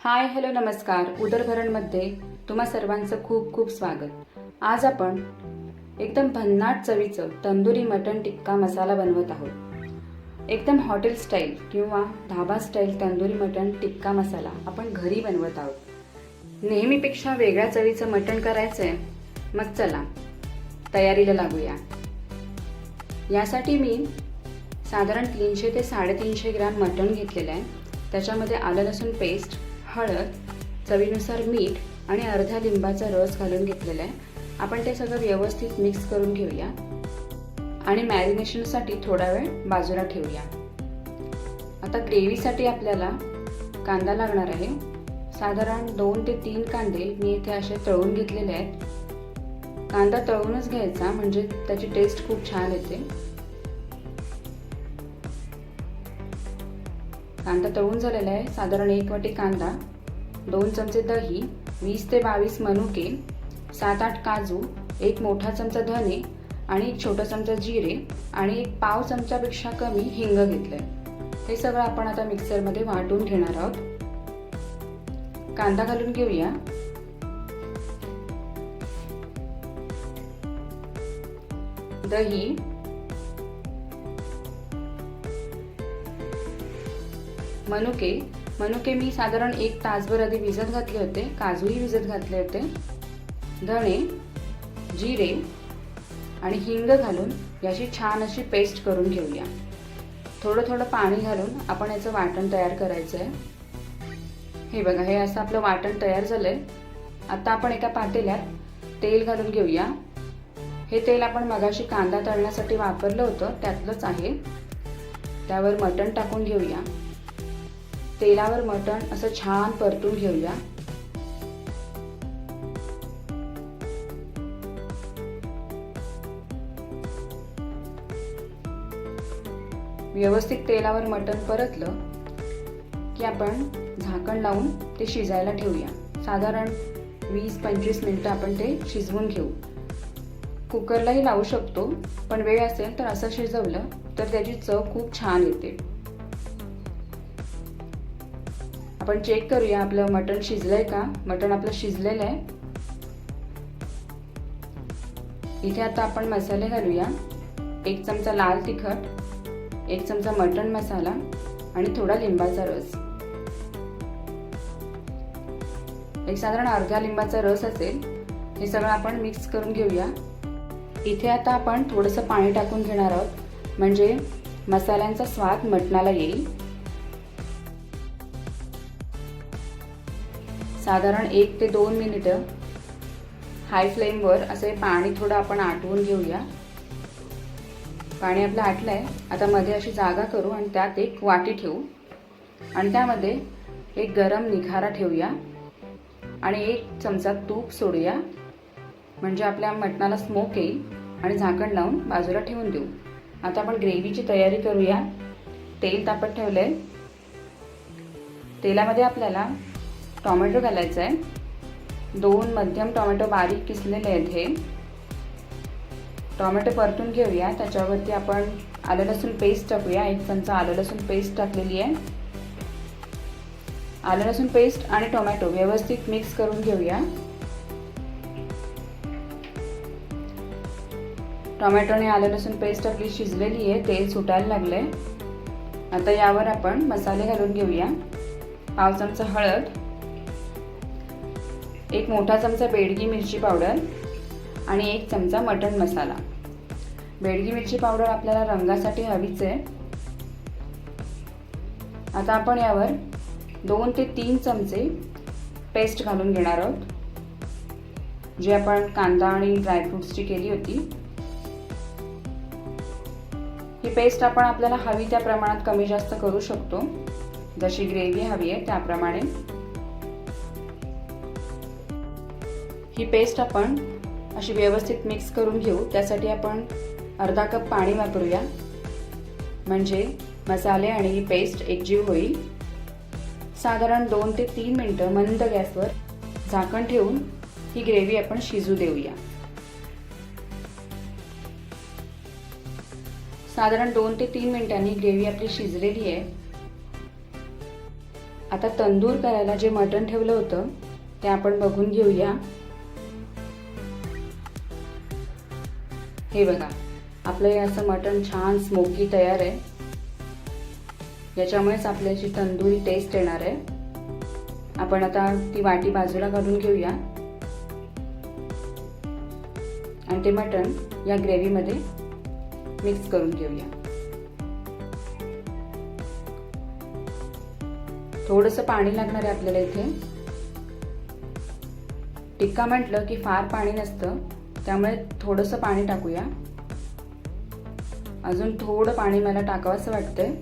Hi hello नमस्कार. उदरभरणमध्ये तुम्हा सर्वांचं खूप खूप स्वागत. आज आपण एकदम भन्नाट चवीचं तंदुरी मटण टिक्का मसाला बनवत आहोत. एकदम हॉटेल स्टाईल किंवा धाबा स्टाईल तंदुरी मटण टिक्का मसाला आपण घरी बनवत आहोत. नेहमीपेक्षा वेगळ्या चवीचं मटण करायचं आहे मग चला तयारीला लागूया. यासाठी मी साधारण तीनशे ते साडेतीनशे ग्रॅम मटण घेतलेलं आहे. त्याच्यामध्ये आलं लसूण पेस्ट हळद चवीनुसार मीठ आणि अर्ध्या लिंबाचा रस घालून घेतलेला आहे. आपण ते सगळं व्यवस्थित मिक्स करून घेऊया. आणि मॅरिनेशनसाठी थोडा वेळ बाजूला ठेवूया. आता ग्रेव्हीसाठी आपल्याला कांदा लागणार आहे. साधारण दोन ते तीन कांदे मी इथे असे तळून घेतलेले आहेत. कांदा तळूनच घ्यायचा म्हणजे त्याची टेस्ट खूप छान येते. कांदा तळून झालेला आहे. साधारण एक वाटी कांदा दोन चमचे दही वीस ते बावीस मनुके सात आठ काजू एक मोठा चमचा धने आणि एक छोटा चमचा जिरे आणि एक पाव चमचापेक्षा कमी हिंग घेतलंय. हे सगळं आपण आता मिक्सरमध्ये वाटून घेणार आहोत. कांदा घालून घेऊया. दही मनुके मनुके मी साधारण एक तासभर आधी भिजत घातले होते काजूही भिजत घातले होते. धणे जिरे आणि हिंग घालून याची छान अशी पेस्ट करून घेऊया. थोडं थोडं पाणी घालून आपण याचं वाटण तयार करायचं आहे हे बघा हे असं आपलं वाटण तयार झालं आहे आता आपण एका पातेल्यात तेल घालून घेऊया. हे तेल आपण मगाशी कांदा तळण्यासाठी वापरलं होतं त्यातलंच आहे. त्यावर मटण टाकून घेऊया. तेलावर मटण असं छान परतून घेऊया. व्यवस्थित तेलावर मटण परतलं की आपण झाकण लावून ते शिजायला ठेवूया. साधारण वीस पंचवीस मिनटं आपण ते शिजवून घेऊ. कुकरलाही लावू शकतो पण वेळ असेल तर असं शिजवलं तर त्याची चव खूप छान येते. आपण चेक करूया आपलं मटण शिजलंय का? मटण आपलं शिजलेलं आहे. इथे आता आपण मसाले घालूया. एक चमचा लाल तिखट एक चमचा मटण मसाला आणि थोडा लिंबाचा रस. एक साधारण अर्धा लिंबाचा रस असेल हे सगळं आपण मिक्स करून घेऊया. इथे आता आपण थोडंसं पाणी टाकून घेणार आहोत. म्हणजे मसाल्यांचा स्वाद मटणाला येईल. साधारण एक ते दोन मिनिटं हाय फ्लेमवर असे पाणी थोडं आपण आटवून घेऊया. पाणी आपलं आटलं आहे आता मध्ये अशी जागा करू आणि त्यात एक वाटी ठेवू. आणि त्यामध्ये एक गरम निखारा ठेवूया. आणि एक चमचा तूप सोडूया. म्हणजे आपल्या मटणाला स्मोक येईल. आणि झाकण लावून बाजूला ठेवून देऊ. आता आपण ग्रेव्हीची तयारी करूया. तेल तापत ठेवलं आहे तेलामध्ये आपल्याला टॉमॅटो घालायचा आहे. दोन मध्यम टॉमॅटो बारीक किसलेले आहेत हे. टॉमॅटो परतून घेऊया. त्याच्यावरती आपण आलं लसूण पेस्ट टाकूया. एक चमचा आलं लसूण पेस्ट टाकलेली आहे. आलं लसूण पेस्ट आणि टोमॅटो व्यवस्थित मिक्स करून घेऊया. टोमॅटो आणि आलं लसूण पेस्ट आपली शिजलेली आहे. तेल सुटायला लागलंय. आता यावर आपण मसाले घालून घेऊया. पाव चमचा हळद. एक मोठा चमचा बेडगी मिरची पावडर आणि एक चमचा मटण मसाला. बेडगी मिरची पावडर आपल्याला रंगासाठी हवीच आहे. आता आपण यावर दोन ते तीन चमचे पेस्ट घालून घेणार आहोत. जी आपण कांदा आणि ड्रायफ्रुट्सची केली होती. ही पेस्ट आपण आपल्याला हवी त्या प्रमाणात कमी जास्त करू शकतो. जशी ग्रेव्ही हवी आहे त्याप्रमाणे. ही पेस्ट आपण अशी व्यवस्थित मिक्स करून घेऊ. त्यासाठी आपण अर्धा कप पाणी वापरूया. म्हणजे मसाले आणि ही पेस्ट एकजीव होईल. साधारण दोन ते तीन मिनटं मंद गॅसवर झाकण ठेवून ही ग्रेव्ही आपण शिजू देऊया. साधारण दोन ते तीन मिनिटांनी ग्रेव्ही आपली शिजलेली आहे. आता तंदूर करायला जे मटण ठेवलं होतं ते आपण बघून घेऊया. हे बघा आपलं हे असं मटण छान स्मोकी तयार आहे. याच्यामुळेच आपल्याची तंदुरी टेस्ट येणार आहे. आपण आता ती वाटी बाजूला काढून घेऊया. आणि ते मटण या ग्रेव्हीमध्ये मिक्स करून घेऊया. थोडंसं पाणी लागणार आहे आपल्याला इथे. टिक्का म्हटलं की फार पाणी नसतं. त्यामुळे थोडंसं पाणी टाकूया. अजून थोडं पाणी मला टाकावंसं वाटतंय.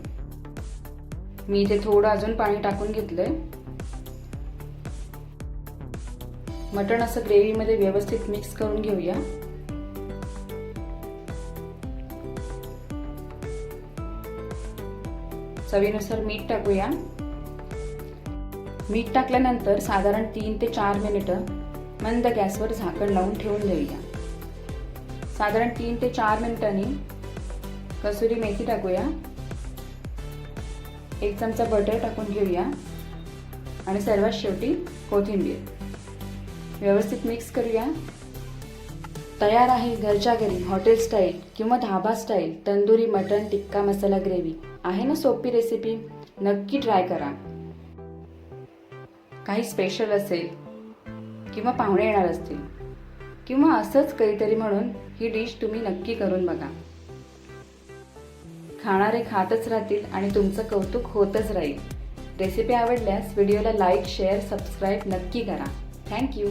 मी इथे थोडं अजून पाणी टाकून घेतलंय. मटण असं ग्रेव्हीमध्ये व्यवस्थित मिक्स करून घेऊया. चवीनुसार मीठ टाकूया. मीठ टाकल्यानंतर साधारण तीन ते चार मिनिटं मंद गॅसवर झाकण लावून ठेवून देऊया. साधारण तीन ते चार मिनिटांनी कसुरी मेथी टाकूया. एक चमचा बटर टाकून घेऊया. आणि सर्वात शेवटी कोथिंबीर. व्यवस्थित मिक्स करूया. तयार आहे घरच्या घरी हॉटेल स्टाईल किंवा dhaba style tandoori mutton tikka masala gravy. आहे ना सोपी रेसिपी? नक्की ट्राय करा. काही स्पेशल असेल किंवा पाहुणे येणार असतील किंवा असंच काहीतरी म्हणून ही डिश तुम्ही नक्की करून बघा. खाणारे खातच राहतील आणि तुमचं कौतुक होतच राहील. रेसिपी आवडल्यास व्हिडिओला लाईक शेअर सबस्क्राईब नक्की करा. थँक्यू